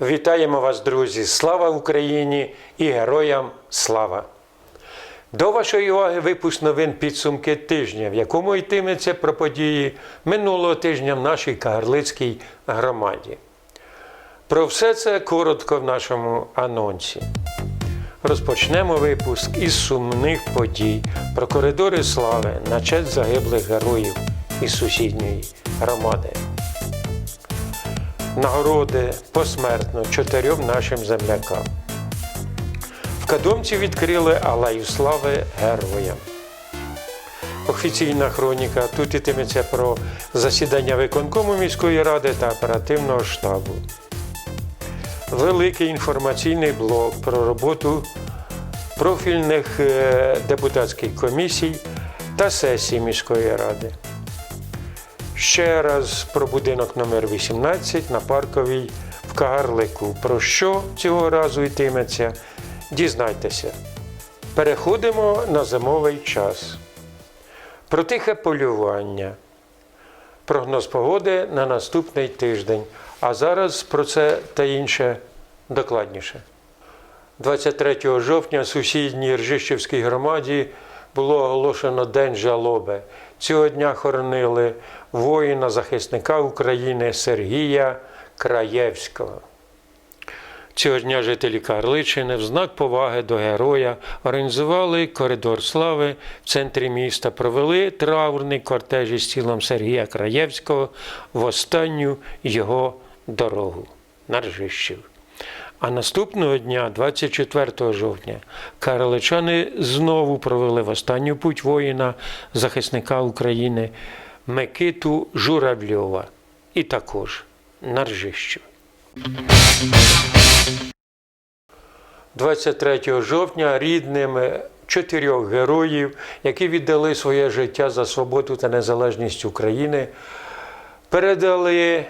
Вітаємо вас, друзі! Слава Україні і героям слава! До вашої уваги випуск новин підсумки тижня, в якому йтиметься про події минулого тижня в нашій Кагарлицькій громаді. Про все це коротко в нашому анонсі. Розпочнемо випуск із сумних подій про коридори слави на честь загиблих героїв із сусідньої громади. Нагороди посмертно чотирьом нашим землякам. В Кадомці відкрили Алею Слави героям. Офіційна хроніка. Тут йтиметься про засідання виконкому міської ради та оперативного штабу. Великий інформаційний блок про роботу профільних е, депутатських комісій та сесій міської ради. Ще раз про будинок номер 18 на парковій в Кагарлику. Про що цього разу йтиметься, дізнайтеся. Переходимо на зимовий час. Про тихе полювання. Прогноз погоди на наступний тиждень. А зараз про це та інше докладніше. 23 жовтня в сусідній Ржищівській громаді було оголошено День жалоби. Цього дня хоронили воїна, захисника України Сергія Краєвського. Цього дня жителі Карличини в знак поваги до героя організували коридор слави в центрі міста, провели траурний кортеж із тілом Сергія Краєвського в останню його дорогу на Ржищів. А наступного дня, 24 жовтня, карличани знову провели в останню путь воїна, захисника України Микиту Журавльова. І також на Ржищів. 23 жовтня рідними чотирьох героїв, які віддали своє життя за свободу та незалежність України, передали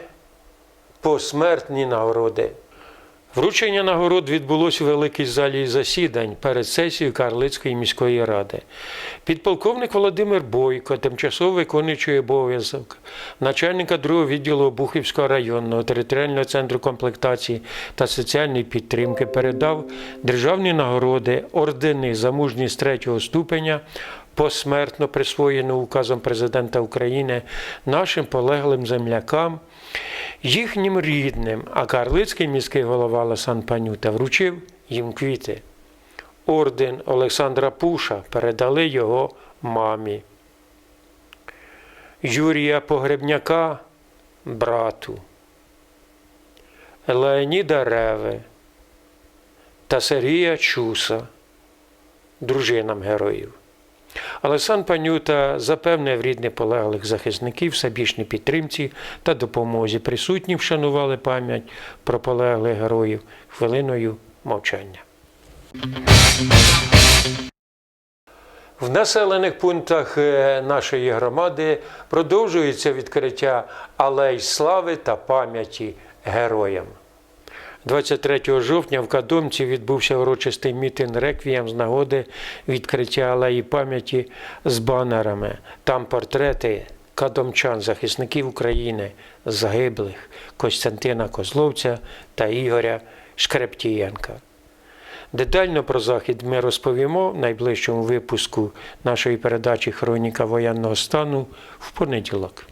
посмертні нагороди. Вручення нагород відбулося у великій залі засідань перед сесією Карлицької міської ради. Підполковник Володимир Бойко, тимчасово виконуючий обов'язок начальника другого відділу Обухівського районного територіального центру комплектації та соціальної підтримки, передав державні нагороди, ордени за мужність третього ступеня. Посмертно присвоєно указом президента України нашим полеглим землякам, їхнім рідним, а Карлицький міський голова Лесан Панюта вручив їм квіти. Орден Олександра Пуша передали його мамі. Юрія Погребняка брату, Леоніда Реви та Сергія Чуса, дружинам героїв. Олесан Панюта запевнив рідних полеглих захисників всебічній підтримці та допомозі. Присутні вшанували пам'ять про полеглих героїв хвилиною мовчання. В населених пунктах е, нашої громади продовжується відкриття алей слави та пам'яті героям. 23 жовтня в Кадомці відбувся урочистий мітинг реквієм з нагоди відкриття алеї пам'яті з банерами. Там портрети кадомчан, захисників України, загиблих Костянтина Козловця та Ігоря Шкрептієнка. Детально про захід ми розповімо в найближчому випуску нашої передачі Хроніка воєнного стану в понеділок.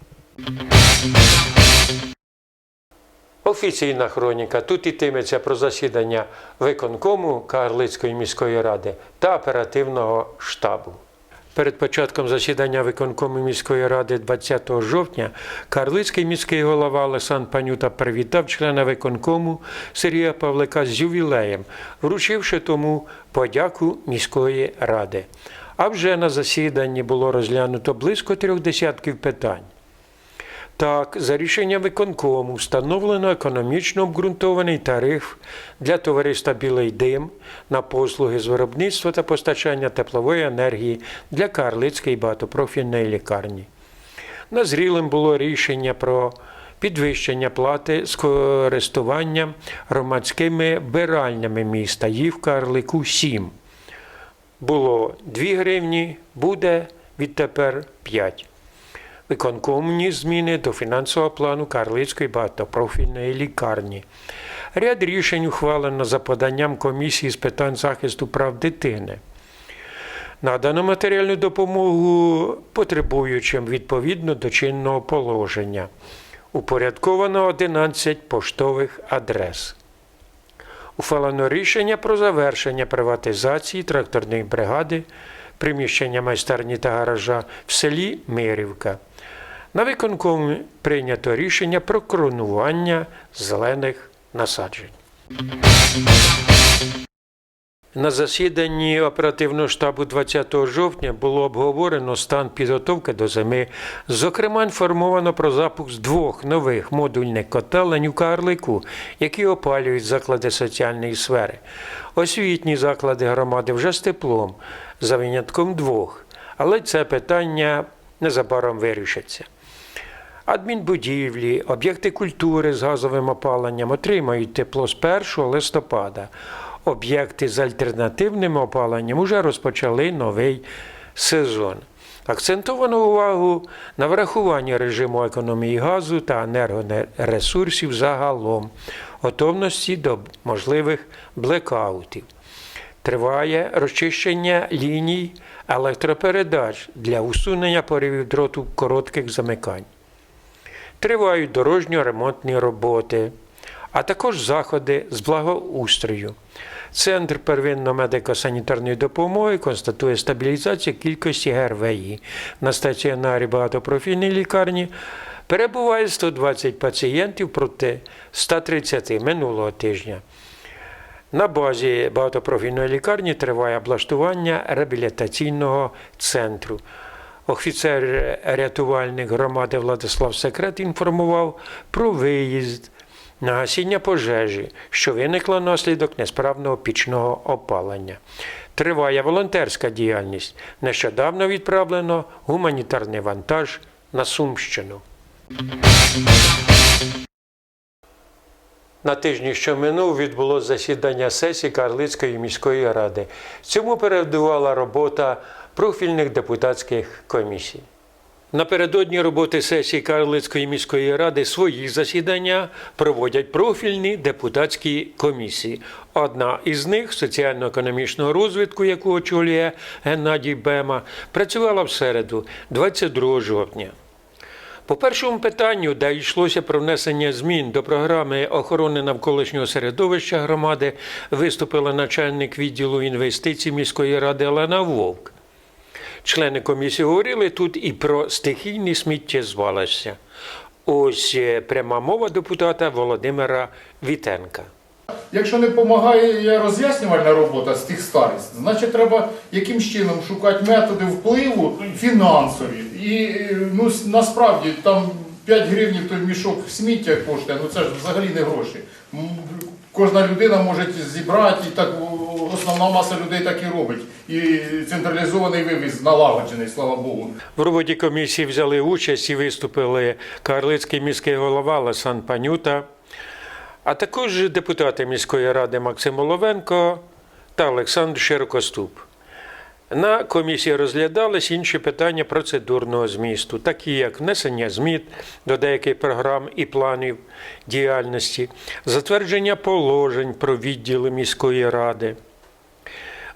Офіційна хроніка. Тут ітиметься про засідання виконкому Карлицької міської ради та оперативного штабу. Перед початком засідання виконкому міської ради 20 жовтня Карлицький міський голова Олександр Панюта привітав члена виконкому Сергія Павлика з ювілеєм, вручивши тому подяку міської ради. А вже на засіданні було розглянуто близько трьох десятків питань. Так, за рішенням виконкому встановлено економічно обґрунтований тариф для товариства Білий Дим на послуги з виробництва та постачання теплової енергії для Карлицької багатопрофільної лікарні. Назрілим було рішення про підвищення плати з користуванням громадськими биральнями міста. Їх в Карлику 7. Було 2 гривні, буде відтепер 5 виконкомні зміни до фінансового плану Карлицької багатопрофільної лікарні. Ряд рішень ухвалено за поданням комісії з питань захисту прав дитини. Надано матеріальну допомогу потребуючим відповідно до чинного положення. Упорядковано 11 поштових адрес. Ухвалено рішення про завершення приватизації тракторної бригади, приміщення майстерні та гаража в селі Мирівка. На виконкомі прийнято рішення про коронування зелених насаджень. На засіданні оперативного штабу 20 жовтня було обговорено стан підготовки до зими. Зокрема, інформовано про запуск двох нових модульних котелень у Карлику, які опалюють заклади соціальної сфери. Освітні заклади громади вже з теплом, за винятком двох. Але це питання незабаром вирішиться. Адмінбудівлі, об'єкти культури з газовим опаленням отримають тепло з 1 листопада. Об'єкти з альтернативним опаленням вже розпочали новий сезон. Акцентовано увагу на врахування режиму економії газу та енергоресурсів загалом, готовності до можливих блекаутів. Триває розчищення ліній електропередач для усунення поривів дроту коротких замикань. Тривають дорожньо-ремонтні роботи, а також заходи з благоустрою. Центр первинно-медико-санітарної допомоги констатує стабілізацію кількості ГРВІ. На стаціонарі багатопрофільній лікарні перебуває 120 пацієнтів проти 130 минулого тижня. На базі багатопрофільної лікарні триває облаштування реабілітаційного центру. Офіцер рятувальник громади Владислав Секрет інформував про виїзд на гасіння пожежі, що виникла внаслідок несправного пічного опалення. Триває волонтерська діяльність. Нещодавно відправлено гуманітарний вантаж на Сумщину. На тижні, що минув, відбулося засідання сесії Карлицької міської ради. Цьому передувала робота профільних депутатських комісій. Напередодні роботи сесії Карлицької міської ради свої засідання проводять профільні депутатські комісії. Одна із них соціально-економічного розвитку, яку очолює Геннадій Бема, працювала в середу, 22 жовтня. По першому питанню, де йшлося про внесення змін до програми охорони навколишнього середовища громади, виступила начальник відділу інвестицій міської ради Олена Вовк. Члени комісії говорили тут і про стихійні сміттєзвалища. Ось е, пряма мова депутата Володимира Вітенка. Якщо не допомагає роз'яснювальна робота з тих старість, значить треба якимсь чином шукати методи впливу фінансові. І е, ну, насправді там 5 гривень той мішок сміття коштує, ну це ж взагалі не гроші. Кожна людина може зібрати, і так основна маса людей так і робить. І централізований вивіз налагоджений, слава Богу. В роботі комісії взяли участь і виступили Карлицький міський голова Лесан Панюта, а також депутати міської ради Максим Оловенко та Олександр Широкоступ. На комісії розглядались інші питання процедурного змісту, такі як внесення змін до деяких програм і планів діяльності, затвердження положень про відділи міської ради,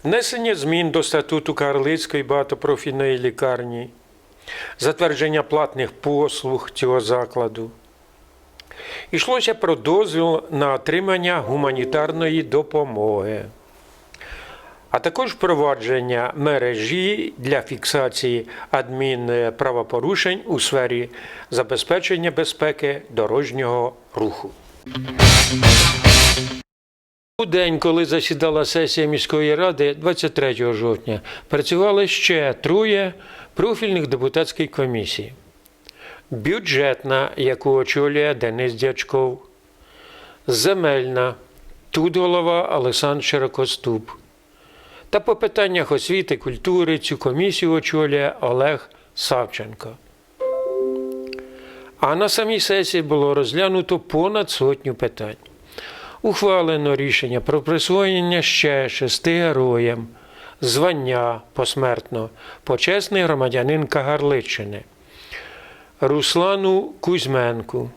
внесення змін до статуту Карлицької багатопрофільної лікарні, затвердження платних послуг цього закладу. Йшлося про дозвіл на отримання гуманітарної допомоги, а також впровадження мережі для фіксації адмінправопорушень у сфері забезпечення безпеки дорожнього руху. У день, коли засідала сесія міської ради 23 жовтня, працювали ще троє профільних депутатських комісій. Бюджетна, яку очолює Денис Дячков, земельна, тут голова Олександр Широкоступ. Та по питаннях освіти, культури цю комісію очолює Олег Савченко. А на самій сесії було розглянуто понад сотню питань. Ухвалено рішення про присвоєння ще шести героям звання посмертно почесний громадянин Кагарличини Руслану Кузьменку,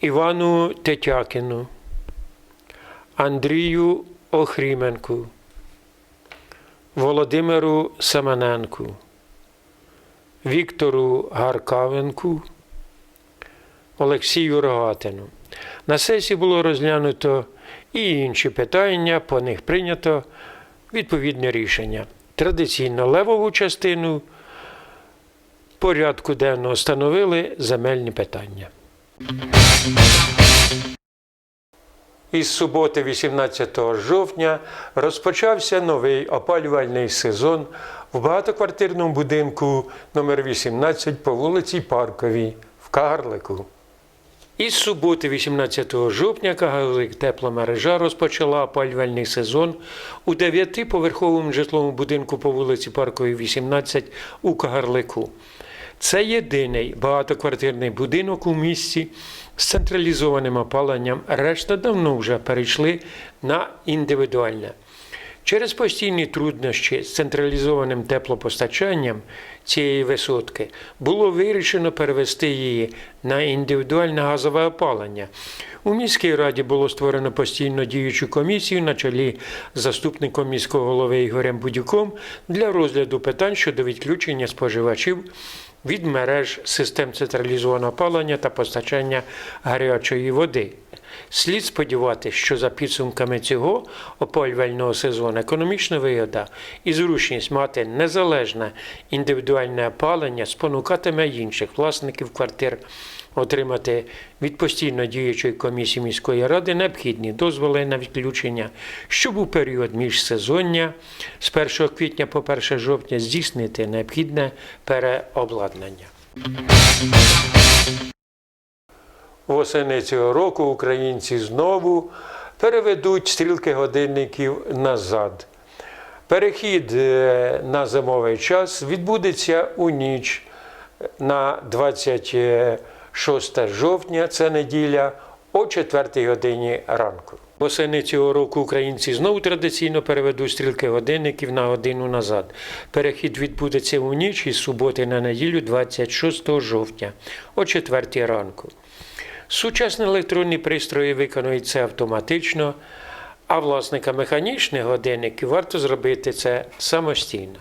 Івану Тетякіну, Андрію Охріменку, Володимиру Семененку, Віктору Гаркавенку, Олексію Рогатину. На сесії було розглянуто і інші питання, по них прийнято відповідне рішення. Традиційно левову частину порядку денного становили земельні питання. Із суботи, 18 жовтня, розпочався новий опалювальний сезон в багатоквартирному будинку номер 18 по вулиці Парковій в Кагарлику. Із суботи, 18 жовтня, Кагарлик тепломережа розпочала опалювальний сезон у дев'ятиповерховому житловому будинку по вулиці Парковій, 18 у Кагарлику. Це єдиний багатоквартирний будинок у місті з централізованим опаленням. Решта давно вже перейшли на індивідуальне. Через постійні труднощі з централізованим теплопостачанням цієї висотки було вирішено перевести її на індивідуальне газове опалення. У міській раді було створено постійно діючу комісію на чолі заступником міського голови Ігорем Будюком для розгляду питань щодо відключення споживачів від мереж систем централізованого опалення та постачання гарячої води. Слід сподіватися, що за підсумками цього опалювального сезону економічна вигода і зручність мати незалежне індивідуальне опалення спонукатиме інших власників квартир отримати від постійно діючої комісії міської ради необхідні дозволи на відключення, щоб у період міжсезоння з 1 квітня по 1 жовтня здійснити необхідне переобладнання. Восени цього року українці знову переведуть стрілки годинників назад. Перехід е, на зимовий час відбудеться у ніч на 26 жовтня, це неділя, о 4 годині ранку. Восени цього року українці знову традиційно переведуть стрілки годинників на годину назад. Перехід відбудеться у ніч із суботи на неділю 26 жовтня о 4 ранку. Сучасні електронні пристрої виконують це автоматично, а власника механічних годинників варто зробити це самостійно.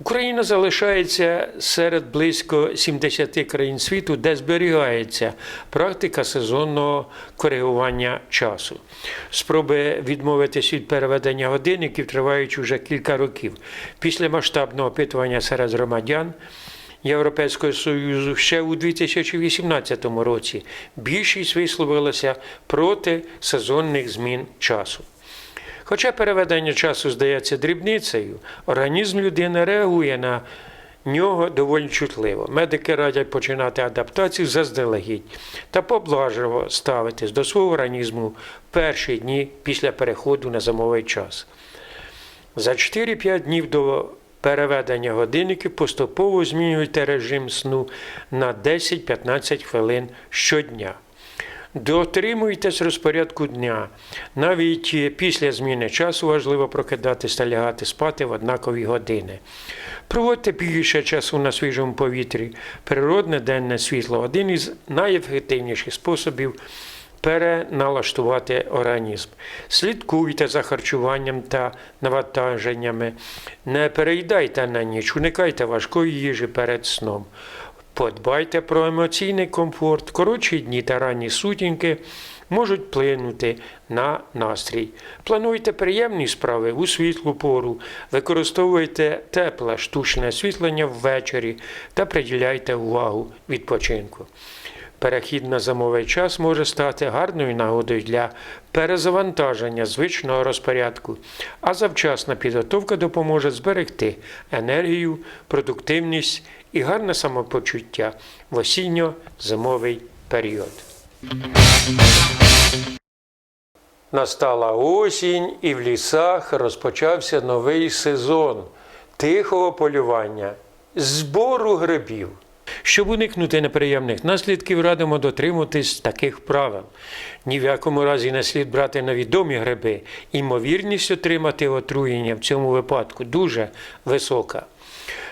Україна залишається серед близько 70 країн світу, де зберігається практика сезонного коригування часу. Спроби відмовитись від переведення годинників тривають уже кілька років. Після масштабного опитування серед громадян Європейського Союзу ще у 2018 році більшість висловилася проти сезонних змін часу. Хоча переведення часу здається дрібницею, організм людини реагує на нього доволі чутливо. Медики радять починати адаптацію заздалегідь та поблажливо ставитись до свого організму в перші дні після переходу на зимовий час. За 4-5 днів до переведення годинників поступово змінюйте режим сну на 10-15 хвилин щодня. Дотримуйтесь розпорядку дня. Навіть після зміни часу важливо прокидатись та лягати спати в однакові години. Проводьте більше часу на свіжому повітрі. Природне денне світло один із найефективніших способів переналаштувати організм. Слідкуйте за харчуванням та навантаженнями. Не переїдайте на ніч, уникайте важкої їжі перед сном. Подбайте про емоційний комфорт. Коротші дні та ранні сутінки можуть вплинути на настрій. Плануйте приємні справи у світлу пору, використовуйте тепле штучне освітлення ввечері та приділяйте увагу відпочинку. Перехід на зимовий час може стати гарною нагодою для перезавантаження звичного розпорядку, а завчасна підготовка допоможе зберегти енергію, продуктивність і гарне самопочуття в осінньо-зимовий період. Настала осінь, і в лісах розпочався новий сезон тихого полювання, збору грибів. Щоб уникнути неприємних наслідків, радимо дотримуватись таких правил. Ні в якому разі не слід брати невідомі гриби. Імовірність отримати отруєння в цьому випадку дуже висока.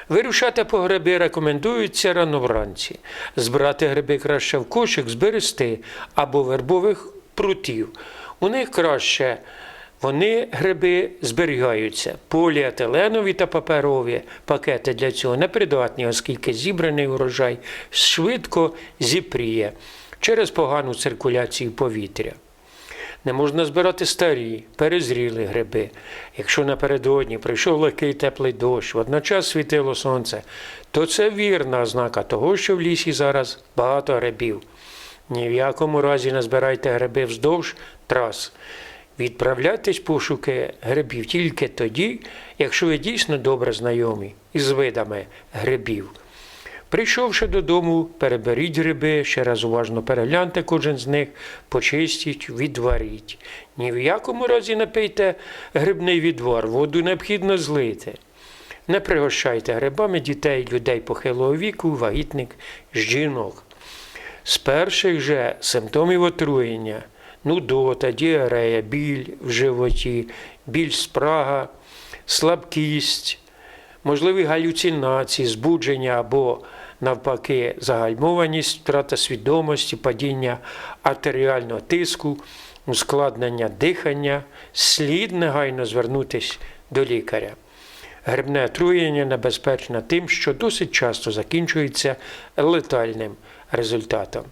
Вирушати по гриби рекомендується рано вранці. Збирати гриби краще в кошик, зберегти або вербових прутів. У них краще вони гриби зберігаються. Поліетиленові та паперові пакети для цього непридатні, оскільки зібраний урожай швидко зіпріє через погану циркуляцію повітря. Не можна збирати старі, перезрілі гриби. Якщо напередодні прийшов легкий теплий дощ, водночас світило сонце, то це вірна ознака того, що в лісі зараз багато грибів. Ні в якому разі не збирайте гриби вздовж трас. Відправляйтесь пошуки грибів тільки тоді, якщо ви дійсно добре знайомі із видами грибів. Прийшовши додому, переберіть гриби, ще раз уважно перегляньте кожен з них, почистіть, відваріть. Ні в якому разі не пийте грибний відвар, воду необхідно злити. Не пригощайте грибами дітей, людей похилого віку, вагітник, жінок. З перших же симптомів отруєння нудота, діарея, біль в животі, біль спрага, слабкість, можливі галюцинації, збудження або, навпаки, загальмованість, втрата свідомості, падіння артеріального тиску, ускладнення дихання, слід негайно звернутися до лікаря. Грибне отруєння небезпечне тим, що досить часто закінчується летальним результатом.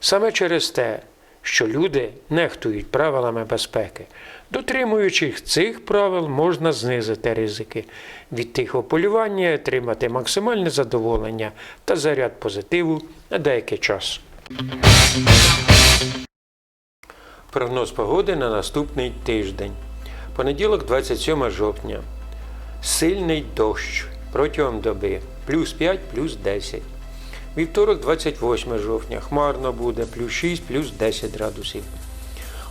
Саме через те, що люди нехтують правилами безпеки. Дотримуючись цих правил, можна знизити ризики від тихого полювання отримати максимальне задоволення та заряд позитиву на деякий час. Прогноз погоди на наступний тиждень. Понеділок, 27 жовтня. Сильний дощ протягом доби плюс 5, плюс 10. Вівторок, 28 жовтня, хмарно буде, плюс 6, плюс 10 градусів.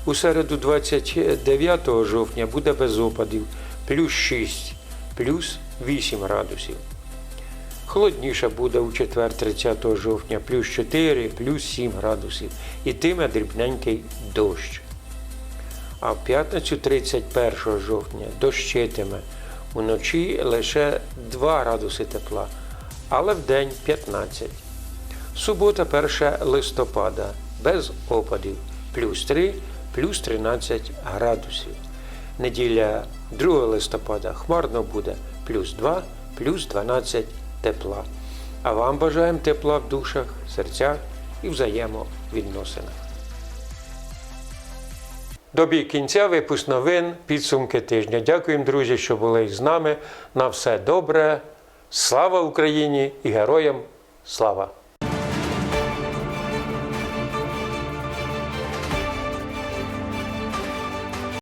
У середу, 29 жовтня, буде без опадів, плюс 6, плюс 8 градусів. Холодніше буде у четвер 30 жовтня, плюс 4, плюс 7 градусів. Ітиме дрібненький дощ. А в п'ятницю 31 жовтня дощитиме. Уночі лише 2 градуси тепла, але в день 15. Субота 1 листопада без опадів плюс 3, плюс 13 градусів. Неділя 2 листопада хмарно буде плюс 2, плюс 12 тепла. А вам бажаємо тепла в душах, серцях і взаємовідносинах. Добіг кінця випуск новин, підсумки тижня. Дякуємо, друзі, що були з нами. На все добре. Слава Україні і героям слава!